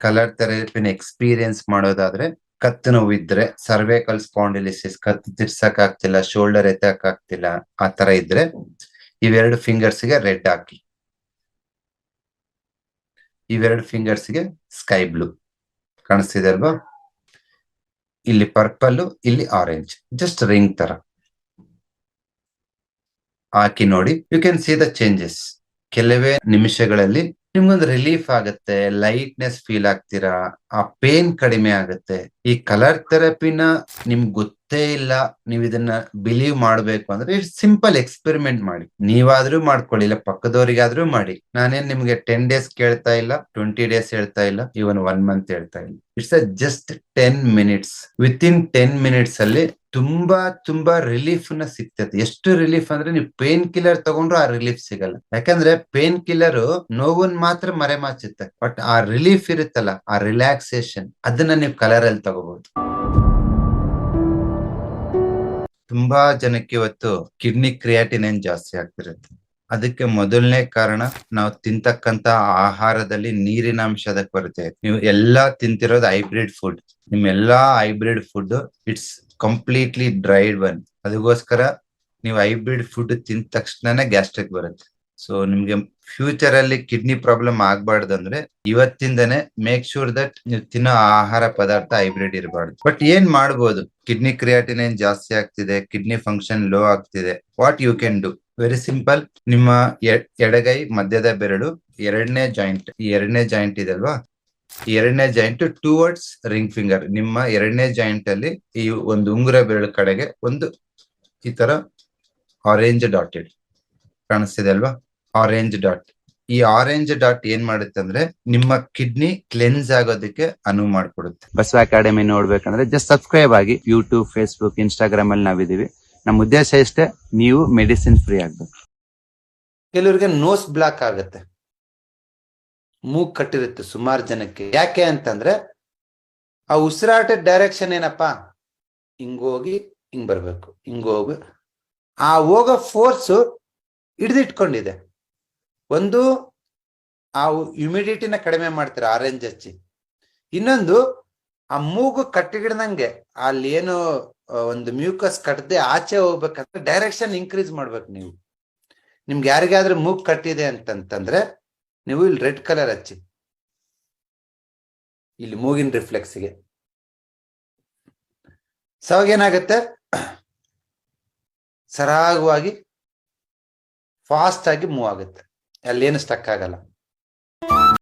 Colour ಥೆರಪಿನ experience ಮಾಡೋದಾದ್ರೆ ಕತ್ತು ನೋವಿದ್ರೆ cervical ಸ್ಪಾಂಡಿಲಿಸಿಸ್ ಕತ್ತು ತಿರ್ಸಕ್ ಆಗ್ತಿಲ್ಲ ಶೋಲ್ಡರ್ ಎತ್ತಕ್ ಆಗ್ತಿಲ್ಲ ಆ ತರ ಇದ್ರೆ ಇವೆರಡು ಫಿಂಗರ್ಸ್ಗೆ ರೆಡ್ ಹಾಕಿ. ಇವೆರಡು ಫಿಂಗರ್ಸ್ಗೆ ಸ್ಕೈ ಬ್ಲೂ ಕಾಣಿಸ್ತಿದೆ ಅಲ್ವಾ? ಇಲ್ಲಿ ಪರ್ಪಲ್ ಇಲ್ಲಿ ಆರೆಂಜ್ ಜಸ್ಟ್ ರಿಂಗ್ ತರ ಹಾಕಿ ನೋಡಿ. You can see the changes ಕೆಲವೇ ನಿಮಿಷಗಳಲ್ಲಿ ನಿಮ್ಗೊಂದು ರಿಲೀಫ್ ಆಗುತ್ತೆ ಲೈಟ್ನೆಸ್ ಫೀಲ್ ಆಗ್ತೀರಾ? ಆ ಪೇನ್ ಕಡಿಮೆ ಆಗುತ್ತೆ. ಈ ಕಲರ್ ಥೆರಪಿನ ನಿಮ್ಗೆ ಗೊತ್ತೇ ಇಲ್ಲ, ನೀವ್ ಇದನ್ನ ಬಿಲೀವ್ ಮಾಡ್ಬೇಕು ಅಂದ್ರೆ ಸಿಂಪಲ್ ಎಕ್ಸ್ಪೆರಿಮೆಂಟ್ ಮಾಡಿ. ನೀವಾದ್ರೂ ಮಾಡ್ಕೊಳ್ಳಿ, ಇಲ್ಲ ಪಕ್ಕದವರಿಗಾದ್ರೂ ಮಾಡಿ. ನಾನೇನ್ ನಿಮ್ಗೆ ಟೆನ್ ಡೇಸ್ ಕೇಳ್ತಾ ಇಲ್ಲ ಟ್ವೆಂಟಿ ಡೇಸ್ ಹೇಳ್ತಾ ಇಲ್ಲ ಇವನ್ ಒನ್ ಮಂತ್ ಹೇಳ್ತಾ ಇಲ್ಲ. It's uh just ten minutes with in ten minutes ಅಲ್ಲಿ ತುಂಬಾ ತುಂಬಾ ರಿಲೀಫ್ನ ಸಿಗ್ತದೆ. ಎಷ್ಟು ರಿಲೀಫ್ ಅಂದ್ರೆ ನೀವು ಪೇನ್ ಕಿಲ್ಲರ್ ತಗೊಂಡ್ರು ಆ ರಿಲೀಫ್ ಸಿಗಲ್ಲ. ಯಾಕಂದ್ರೆ ಪೇನ್ ಕಿಲ್ಲರ್ ನೋವನ್ ಮಾತ್ರ ಮರೆಮಾಚುತ್ತೆ. ಬಟ್ ಆ ರಿಲೀಫ್ ಇರುತ್ತಲ್ಲ, ಆ ರಿಲ್ಯಾಕ್ಸೇಷನ್ ಅದನ್ನ ನೀವು ಕಲರ್ ಅಲ್ಲಿ ತಗೋಬಹುದು. ತುಂಬಾ ಜನಕ್ಕೆ ಇವತ್ತು ಕಿಡ್ನಿ ಕ್ರಿಯಾಟಿನೈನ್ ಜಾಸ್ತಿ ಆಗ್ತಿರುತ್ತೆ. ಅದಕ್ಕೆ ಮೊದಲನೇ ಕಾರಣ ನಾವು ತಿಂತಕ್ಕಂತ ಆಹಾರದಲ್ಲಿ ನೀರಿನ ಅಂಶದ ಕೊರತೆ ನೀವು ಎಲ್ಲಾ ತಿಂತಿರೋದು ಹೈಬ್ರಿಡ್ ಫುಡ್ ನಿಮ್ ಎಲ್ಲಾ hybrid food it's completely dried one ಅದಕ್ಕೋಸ್ಕರ ನೀವು ಹೈಬ್ರಿಡ್ ಫುಡ್ ತಿಂದ ತಕ್ಷಣನೇ ಗ್ಯಾಸ್ಟ್ರಿಕ್ ಬರುತ್ತೆ. ಸೊ ನಿಮ್ಗೆ ಫ್ಯೂಚರ್ ಅಲ್ಲಿ ಕಿಡ್ನಿ ಪ್ರಾಬ್ಲಮ್ ಆಗ್ಬಾರ್ದು ಅಂದ್ರೆ ಇವತ್ತಿಂದನೇ ಮೇಕ್ ಶೂರ್ ದಟ್ ನೀವು ತಿನ್ನೋ ಆಹಾರ ಪದಾರ್ಥ ಹೈಬ್ರಿಡ್ ಇರಬಾರ್ದು. ಬಟ್ ಏನ್ ಮಾಡ್ಬೋದು? ಕಿಡ್ನಿ ಕ್ರಿಯಾಟಿನೈನ್ ಜಾಸ್ತಿ ಆಗ್ತಿದೆ ಕಿಡ್ನಿ ಫಂಕ್ಷನ್ ಲೋ ಆಗ್ತಿದೆ. What you can do very simple ನಿಮ್ಮ ಎಡಗೈ ಮಧ್ಯದ ಬೆರಳು ಎರಡನೇ ಜಾಯಿಂಟ್ ಎರಡನೇ ಜಾಯಿಂಟ್ ಇದೆ ಅಲ್ವಾ? ಈ ಎರಡನೇ ಜಾಯಿಂಟ್ ಟೂವರ್ಡ್ಸ್ ರಿಂಗ್ ಫಿಂಗರ್ ನಿಮ್ಮ ಎರಡನೇ ಜಾಯಿಂಟ್ ಅಲ್ಲಿ ಈ ಒಂದು ಉಂಗುರ ಬೆರಳು ಕಡೆಗೆ ಒಂದು ಈ ತರ ಆರೆಂಜ್ ಡಾಟೆಡ್ ಕಾಣಿಸ್ತಿದೆ ಅಲ್ವಾ? ಆರೆಂಜ್ ಡಾಟ್ ಈ ಆರೆಂಜ್ ಡಾಟ್ ಏನ್ ಮಾಡುತ್ತೆ ಅಂದ್ರೆ ನಿಮ್ಮ ಕಿಡ್ನಿ ಕ್ಲೆನ್ಸ್ ಆಗೋದಕ್ಕೆ ಅನುವು ಮಾಡ್ಕೊಡುತ್ತೆ. ಬಸವ ಅಕಾಡೆಮಿ ನೋಡ್ಬೇಕಂದ್ರೆ ಜಸ್ಟ್ ಸಬ್ಸ್ಕ್ರೈಬ್ ಆಗಿ ಯೂಟ್ಯೂಬ್ ಫೇಸ್ಬುಕ್ ಇನ್ಸ್ಟಾಗ್ರಾಮ್ ಅಲ್ಲಿ ನಾವಿದೀವಿ ನಮ್ಮ ಉದ್ದೇಶ ಇಷ್ಟೇ ನೀವು ಮೆಡಿಸಿನ್ ಫ್ರೀ ಆಗ್ಬೇಕು. ಕೆಲವರಿಗೆ ನೋಸ್ ಬ್ಲಾಕ್ ಆಗುತ್ತೆ. ಮೂಗ್ ಕಟ್ಟಿರುತ್ತೆ ಸುಮಾರು ಜನಕ್ಕೆ. ಯಾಕೆ ಅಂತಂದ್ರೆ ಆ ಉಸಿರಾಟ ಡೈರೆಕ್ಷನ್ ಏನಪ್ಪಾ? ಹಿಂಗೋಗಿ ಹಿಂಗ್ ಬರ್ಬೇಕು ಹಿಂಗೋಗಿ ಆ ಹೋಗೋ ಫೋರ್ಸ್ ಹಿಡಿದಿಟ್ಕೊಂಡಿದೆ. ಒಂದು ಆ ಹ್ಯುಮಿಡಿಟಿನ ಕಡಿಮೆ ಮಾಡ್ತೀರಾ ಆರೆಂಜ್ ಹಚ್ಚಿ. ಇನ್ನೊಂದು, ಆ ಮೂಗು ಕಟ್ಟಿಗಿಡ್ದಂಗೆ, ಅಲ್ಲಿ ಏನು ಒಂದು ಮ್ಯೂಕಸ್ ಕಟ್ಟದೆ ಆಚೆ ಹೋಗ್ಬೇಕಂದ್ರೆ ಡೈರೆಕ್ಷನ್ ಇನ್ಕ್ರೀಸ್ ಮಾಡ್ಬೇಕು ನೀವು. ನಿಮ್ಗೆ ಯಾರಿಗಾದ್ರೂ ಮೂಗ್ ಕಟ್ಟಿದೆ ಅಂತಂತಂದ್ರೆ, ನೀವು ಇಲ್ಲಿ ರೆಡ್ ಕಲರ್ ಹಚ್ಚಿ. ಇಲ್ಲಿ ಮೂಗಿನ ರಿಫ್ಲೆಕ್ಸ್ಗೆ ಸವಾಗ ಏನಾಗುತ್ತೆ? ಸರಾಗವಾಗಿ ಫಾಸ್ಟ್ ಆಗಿ ಮೂವ್ ಆಗುತ್ತೆ. ಅಲ್ಲೇನು ಸ್ಟಕ್ ಆಗಲ್ಲ.